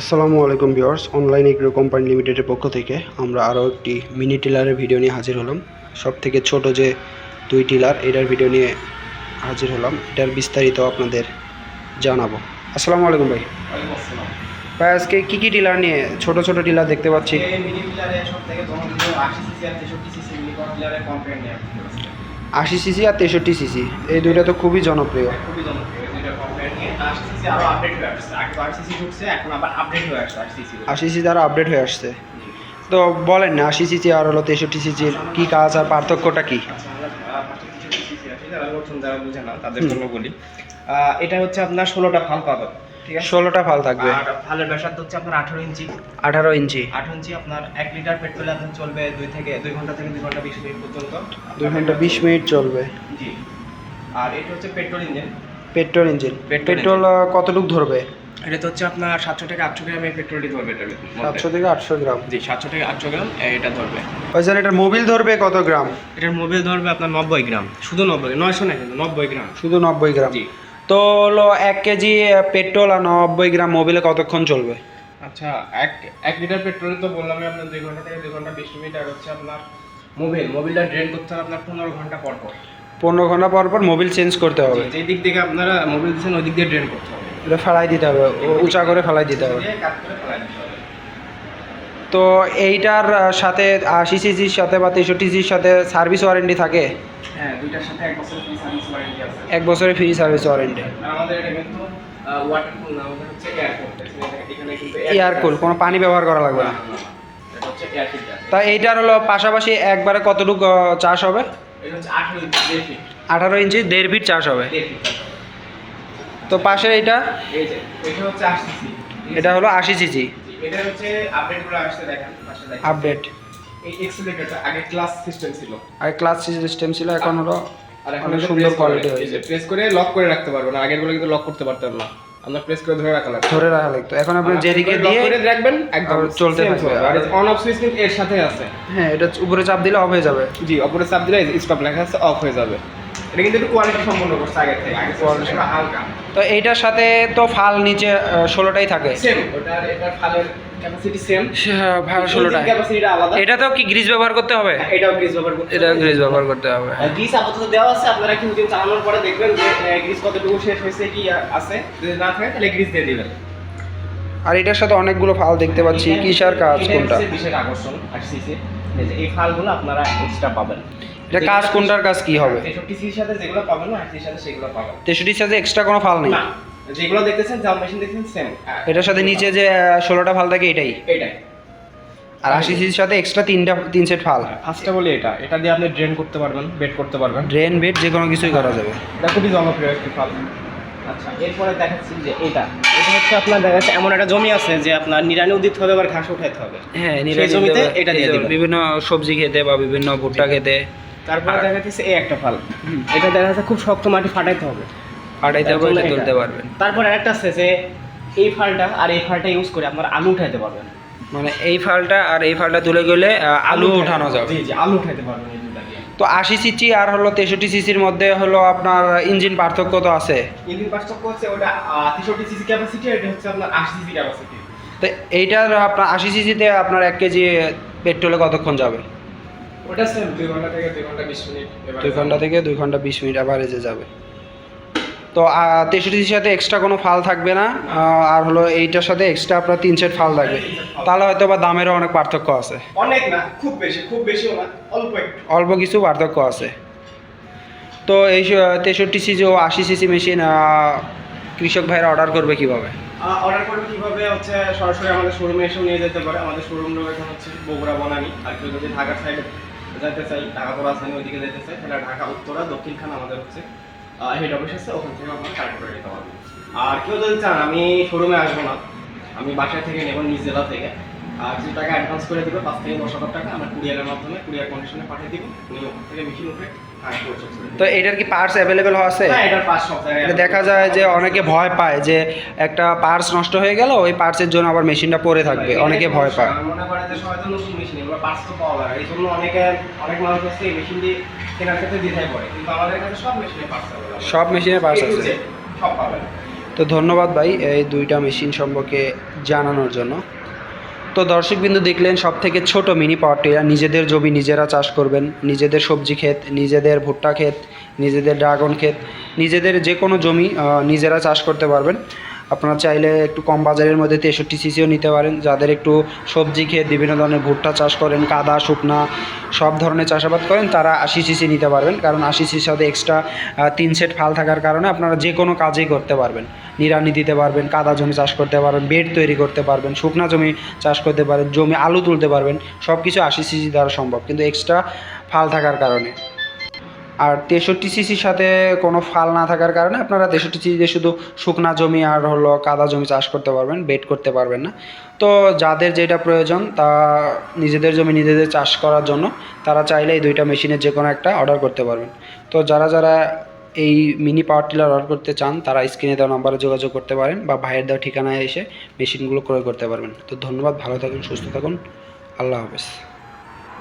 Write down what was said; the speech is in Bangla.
আসসালামু আলাইকুম ভিউয়ার্স অনলাইন এগ্রো কোম্পানি লিমিটেডের পক্ষ থেকে আমরা আরও একটি মিনি টিলারের ভিডিও নিয়ে হাজির হলাম। সব থেকে ছোট যে দুই টিলার এটার ভিডিও নিয়ে হাজির হলাম। এটার বিস্তারিত আপনাদের জানাব। আসসালামু আলাইকুম ভাই। ভাই আজকে কী কী টিলার নিয়ে ছোট ছোট টিলার দেখতে পাচ্ছি? আশি সিসি আর তেষট্টি সিসি পিলারের কম্পেয়ার নিয়ে। আশি সিসি আর তেষট্টি সিসি এই দুইটা তো খুবই জনপ্রিয়। খুবই জনপ্রিয়। নিয়ে আপডেট হয়ে আসছে আগে ঢুকছে এখন আবার আপডেট হয়ে আসছে আশি সিসি আশি আপডেট হয়ে আসছে। তো বলেন না আশি সিসি আর হলো তেষট্টি সিসির কী কাজ আর পার্থক্যটা কী? আচ্ছা যারা বুঝে না তাদের জন্য বলি। এটা হচ্ছে আপনার ষোলোটা ফাল পাবেন ঠিক আছে? ষোলোটা ফাল থাকবে। আর ফালের ব্যাসার্ধ হচ্ছে আপনার আঠারো ইঞ্চি। আঠারো ইঞ্চি। আঠারো ইঞ্চি আপনার এক লিটার পেট্রোলে আপনার চলবে দুই থেকে দুই ঘণ্টা থেকে দুই ঘণ্টা বিশ মিনিট পর্যন্ত। দুই ঘণ্টা বিশ মিনিট চলবে। জি। আর এটা হচ্ছে petrol engine. Petrol engine. Petrol কতটুক ধরবে? এটা তো হচ্ছে আপনার সাতশো থেকে আটশো গ্রাম এই পেট্রোলটি ধরবে মধ্যে। সাতশো থেকে আটশো গ্রাম। জি সাতশো থেকে আটশো গ্রাম এটা ধরবে। ওই ভাইজান এটার মোবিল ধরবে কত গ্রাম? এটার মোবিল ধরবে আপনার নব্বই গ্রাম। শুধু নব্বই নয়শো না কিন্তু নব্বই গ্রাম। শুধু নব্বই গ্রাম। জি। তো হলো এক কেজি পেট্রোল আর নব্বই গ্রাম মোবিলে কতক্ষণ চলবে? আচ্ছা এক এক লিটার পেট্রোলে তো বললাম আপনার দুই ঘণ্টা থেকে দুই ঘণ্টা বিশ মিনিট আর হচ্ছে আপনার মোবিল। মোবিলটা ড্রেন করতে হবে আপনার পনেরো ঘণ্টা পর পর। পনেরো ঘণ্টা পর পর মোবিল চেঞ্জ করতে হবে। যে দিক থেকে আপনারা মোবিল দিচ্ছেন ওই দিক দিয়ে ড্রেন করতে হবে। এটা ফেলাই দিতে হবে উঁচা করে ফেলাই দিতে হবে। তো এইটার সাথে আশি সিসির সাথে বা তেষট্টি সিসির সাথে সার্ভিস ওয়ারেন্টি থাকে? হ্যাঁ দুইটার সাথে এক বছর ফ্রি সার্ভিস ওয়ারেন্টি আছে। এক বছরের ফ্রি সার্ভিস ওয়ারেন্টি আর আমাদের এটা কিন্তু ওয়াটারকুল না আমাদের হচ্ছে এখানে কিন্তু এয়ার কোনো পানি ব্যবহার করা লাগবে না। তা এইটার হলো পাশাপাশি একবারে কতটুকু চাষ হবে? আঠারো ইঞ্চি দেড় ফিট। চাষ হবে। তো পাশে এটা এটা হলো আশি সিসি। আপডেট আগে ক্লাস সিস্টেম ছিল। ক্লাস সিস্টেম ছিল এখন হলো আর এখন অনেক সুন্দর কোয়ালিটি হয়েছে। প্রেস করে লক করে রাখতে পারব না আগেরগুলো কিন্তু লক করতে পারতাম না। আমরা প্রেস করে ধরে রাখা লাগবে ধরে রাখা লাগতো। এখন আপনি যেদিকে দিয়ে করে রাখবেন একদম চলতে থাকবে। আর অন অফ সুইচ কিন্তু এর সাথে আছে। হ্যাঁ এটা উপরে চাপ দিলে অফ হয়ে যাবে। জি অপরে চাপ দিলে স্টপ লেখা আছে অফ হয়ে যাবে। এটা কিন্তু একটু কোয়ালিটি সম্পন্ন করছে আগে থেকে। আগে ছিল হালকা। তো এইটার সাথে তো ফাল নিচে ষোলোটাই থাকে। সেম ওটার এটার ফালের ক্যাপাসিটি সেম ভালো ষোলোটাই। ক্যাপাসিটিটা আলাদা। এটাতেও কি গ্রিজ ব্যবহার করতে হবে? এটাও গ্রিজ ব্যবহার করতে এটা গ্রিজ ব্যবহার করতে হবে আপাতত দেওয়া আছে আপনারা কিছুদিন চালানোর পরে দেখবেন যে গ্রিস কতটুকু শেষ হয়েছে কি আছে। যদি না থাকে তাহলে গ্রিস দিয়ে দিবেন। আর এটার সাথে অনেকগুলো ফাল দেখতে পাচ্ছি কিসার কাজ কোনটা? বিশেষ আকর্ষণ এই এই ফালগুলো আপনারা এক্সট্রা পাবেন। এটা কাজ কোনটার কাজ কি হবে? তেষট্টি সাথে যেগুলো পাবেন না আরসির সাথে সেগুলো পাবেন। তেষট্টির সাথে এক্সট্রা কোনো ফাল নেই। যেগুলো দেখতেছেন জাম মেশিন দেখতেছেন সেম এটার সাথে নিচে যে ষোলোটা ফাল থাকে এটাই। এটাই। আর আশি সিসির সাথে এক্সট্রা তিনটা তিন সেট ফাল। ফার্স্টে বলি এটা। এটা দিয়ে আপনি ড্রেন করতে পারবেন বেড করতে পারবেন। ড্রেন বেড যে কোনো কিছুই করা যাবে। এটা খুবই জনপ্রিয় একটি ফাল। আচ্ছা এরপরে দেখাচ্ছি যে এটা। এটা হচ্ছে আপনার দেখা যাচ্ছে এমন একটা জমি আছে যে আপনার নিরানি দিতে হবে আবার ঘাস উঠাইতে হবে। হ্যাঁ নিরামিষ জমিতে এটা দিয়ে দিবেন। বিভিন্ন সবজি খেতে বা বিভিন্ন ভুট্টা খেতে। তারপরে দেখা যাচ্ছে এই একটা ফাল। এটা দেখা যাচ্ছে খুব শক্ত মাটি ফাটাইতে হবে। ফাটাইতে হবে এটা। তুলতে পারবেন। তারপরে একটা আছে যে এই ফালটা আর এই ফালটা ইউজ করে আপনার আলু উঠাইতে পারবেন। মানে এই ফালটা আর এই ফালটা তুলে গেলে আলু উঠানো যাবে। জি জি আলু উঠাইতে পারবেন তো আশি সিসি আর হলো তেষট্টি সিসির মধ্যে হলো আপনার ইঞ্জিন পার্থক্য তো আছে। ইঞ্জিন পার্থক্য হচ্ছে ওটা তেষট্টি সিসি ক্যাপাসিটি এটা হচ্ছে আপনার আশি সিসি ক্যাপাসিটি তো এইটার আপনার আশি সিসিতে আপনার এক কেজি পেট্রোলে কতক্ষণ যাবে? ওটা সেম দুই ঘণ্টা থেকে দুই ঘণ্টা বিশ মিনিট দুই ঘণ্টা থেকে দুই ঘণ্টা বিশ মিনিট অ্যাভারেজে যাবে। তো তেষট্টির সাথে এক্সট্রা কোনো ফাল থাকবে না আর হলো এইটার সাথে এক্সট্রা আপনার তিন সেট ফাল থাকবে। তাহলে হয়তো বা দামেরও অনেক পার্থক্য আছে। অনেক না খুব বেশি খুব বেশিও না অল্প অল্প কিছু পার্থক্য আছে। তো এই তেষট্টি সিসি ও আশি সিসি মেশিন কৃষক ভাইরা অর্ডার করবে কীভাবে? অর্ডার করবে কীভাবে হচ্ছে সরাসরি আমাদের শোরুমে এসেও নিয়ে যেতে পারে। আমাদের শোরুম লোকেশন হচ্ছে বগুড়া বনানি আর কেউ যদি ঢাকার সাইডে যেতে চাই, ঢাকা তো রাজধানী ওইদিকে যেতে চাই, তাহলে ঢাকা, উত্তরা, দক্ষিণখান আমাদের হচ্ছে হেড অফিস আছে, ওখান থেকে আমরা কার্ড করে নিতে পারবেন আর কেউ যদি চান, আমি শোরুমে আসব না। আমি বাসায় থেকে নেব, নিজ জেলা থেকে। আর কিছু টাকা অ্যাডভান্স করে দিব পাঁচ থেকে দশ হাজার টাকা আমরা কুরিয়ারের মাধ্যমে কুরিয়ার কন্ডিশনে পাঠিয়ে দিব। উনি ওখান থেকে মেশিন উঠে হ্যাঁ। তো এটার কি পার্টস অ্যাভেলেবেল আছে? হ্যাঁ এটা দেখা যায় যে অনেকে ভয় পায় যে একটা পার্টস নষ্ট হয়ে গেল ওই পার্টসের জন্য আবার মেশিনটা পড়ে থাকবে। অনেকে ভয় পায়। মনে করে যে সবাই তো নতুন মেশিন এগুলো পার্টস তো পাওয়া যায় এই জন্য অনেকে অনেক মানুষ হচ্ছে এই মেশিনটি কেনার ক্ষেত্রে দ্বিধায় পড়ে। কিন্তু আমাদের কাছে সব মেশিনের পার্টস আছে সব মেশিনের পার্টস আছে। সব পাবেন। তো ধন্যবাদ ভাই এই দুইটা মেশিন সম্পর্কে জানানোর জন্য। তো দর্শকবিন্দু দেখলেন সব থেকে ছোট মিনি পাওয়ার টিলার নিজেদের জমি নিজেরা চাষ করবেন। নিজেদের সবজি ক্ষেত, নিজেদের ভুট্টা ক্ষেত, নিজেদের ড্রাগন ক্ষেত, নিজেদের যে কোনো জমি নিজেরা চাষ করতে পারবেন। আপনারা চাইলে একটু কম বাজারের মধ্যে তেষট্টি সিসিও নিতে পারেন। যাদের একটু সবজি ক্ষেত, বিভিন্ন ধরনের ভুট্টা চাষ করেন, কাদা, শুকনা, সব ধরনের চাষাবাদ করেন, তারা আশি সিসি নিতে পারবেন। কারণ আশি সিসির সাথে এক্সট্রা তিন সেট ফাল থাকার কারণে আপনারা যে কোনো কাজেই করতে পারবেন। নিড়ানি দিতে পারবেন, কাদা জমি চাষ করতে পারবেন, বেড তৈরি করতে পারবেন, শুকনা জমি চাষ করতে পারবেন, জমি আলু তুলতে পারবেন সব কিছু আশি সিসি দ্বারা সম্ভব, কিন্তু এক্সট্রা ফাল থাকার কারণে। আর তেষট্টি সিসির সাথে কোনো ফাল না থাকার কারণে আপনারা তেষট্টি সিসিতে শুধু শুকনা জমি আর হলো কাদা জমি চাষ করতে পারবেন, বেড করতে পারবেন না। তো যাদের যেটা প্রয়োজন, তা নিজেদের জমি নিজেদের চাষ করার জন্য, তারা চাইলে এই দুইটা মেশিনের যে কোনো একটা অর্ডার করতে পারবেন। তো যারা যারা এই মিনি পাওয়ার টিলার অর্ডার করতে চান, তারা স্ক্রিনে দেওয়া নাম্বারে যোগাযোগ করতে পারেন বা ভাইয়ের দেওয়া ঠিকানায় এসে মেশিনগুলো ক্রয় করতে পারবেন। তো ধন্যবাদ, ভালো থাকুন, সুস্থ থাকুন। আল্লাহ হাফেজ।